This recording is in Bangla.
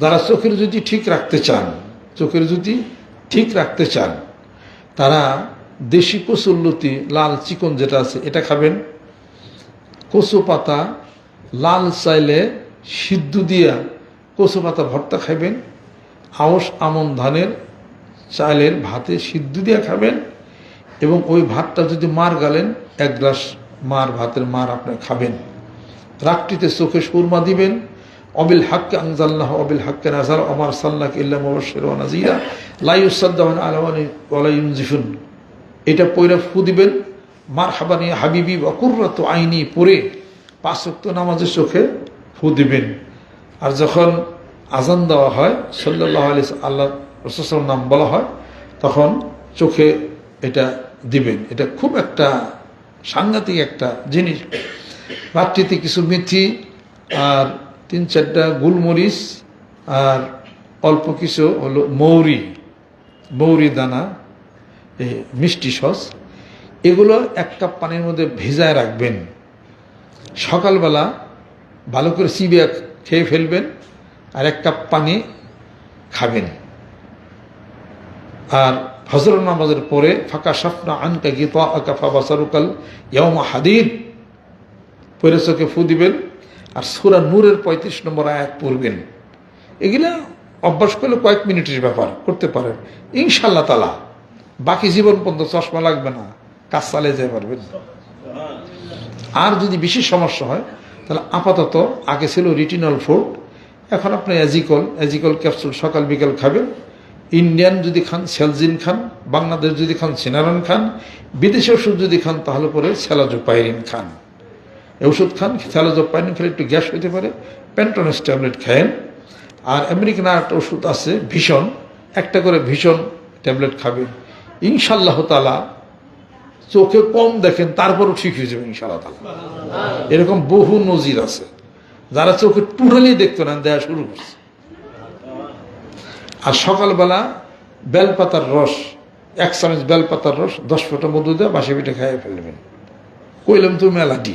যারা চোখের যদি ঠিক রাখতে চান, চোখের যদি ঠিক রাখতে চান, তারা দেশি কচুল্লতি লাল চিকন যেটা আছে, এটা খাবেন। কচু পাতা লাল চাইলে সিদ্ধ দিয়া কচু পাতা ভর্তা খাবেন আউশ আমন, ধানের চালের ভাতে সিদ্ধ দিয়া খাবেন এবং ওই ভাতটা যদি মার গালেন, এক গ্লাস মার, ভাতের মার আপনি খাবেন। রাত্রিতে চোখে সুরমা দিবেন অবিল হাক্কে আনজাল্লাহ অবিল হাক্কে নাজার, অমার সাল্লাহ ইল্লা মুবাশশির ওয়া নাযীরা। লা ইউসাদ্দাউন আলাওয়ানি ওয়ালা এটা পয়রা ফু দিবেন মার হাবানি হাবিবি বা কুর্রাত আইনি পরে পাঁচ ওয়াক্ত নামাজের চোখে ফু দিবেন। আর যখন আজান দেওয়া হয় সাল্লাহ আলি আল্লাহ রসুল নাম বলা হয়, তখন চোখে এটা দিবেন। এটা খুব একটা সাংঘাতিক একটা জিনিস। রাত্রিতে কিছু মিথি আর তিন চারটা গোলমরিচ আর অল্প কিছু হলো মৌরি মৌরি দানা এই মিষ্টি সস। এগুলো এক কাপ পানির মধ্যে ভেজায় রাখবেন। সকালবেলা ভালো করে চিবিয়ে খেয়ে ফেলবেন আর এক কাপ পানি খাবেন। আর ফজর নামাজের পরে, ফাঁকা সাফনা আনকা গীতা আকাফা বাসারুকাল ইয়মা হাদিদ পরে চোখে ফু দিবেন। আর সুরা নূরের পঁয়ত্রিশ নম্বর আয়াত পড়বেন। এগুলা অভ্যাস করলে কয়েক মিনিটের ব্যাপার, করতে পারেন। ইনশাল্লাহ তালা বাকি জীবন পর্যন্ত চশমা লাগবে না, কাজ চালিয়ে যেতে পারবেন। আর যদি বেশি সমস্যা হয়, তাহলে আপাতত আগে ছিল রিটিনল ফুড এখন আপনি অ্যাজিকল অ্যাজিকল ক্যাপসুল সকাল বিকাল খাবেন। ইন্ডিয়ান যদি খান সেলজিন খান বাংলাদেশ যদি খান সিনারন খান, বিদেশি ওষুধ যদি খান, তাহলে পরে স্যালাজোপাইরিন খান। ওষুধ খান স্যালাজোপাইরিন খেলে একটু গ্যাস হতে পারে প্যান্টনেস ট্যাবলেট খায়েন। আর আমেরিকান আর একটা ওষুধ আছে ভীষণ একটা করে ভীষণ ট্যাবলেট খাবেন ইনশাল্লাহ তালা চোখে কম দেখেন তারপরও ঠিক হয়ে যাবে ইনশাল্লাহ তালা এরকম বহু নজির আছে। যারা চোখে টুটালি দেখতো না দেয়া শুরু করছে। আর সকালবেলা বেলপাতার রস এক চামচ বেলপাতার রস দশ ফোঁটা মধু দেওয়া বাসি পিঠে খাইয়ে ফেলবেন। কইলাম তুমি মেলাটি।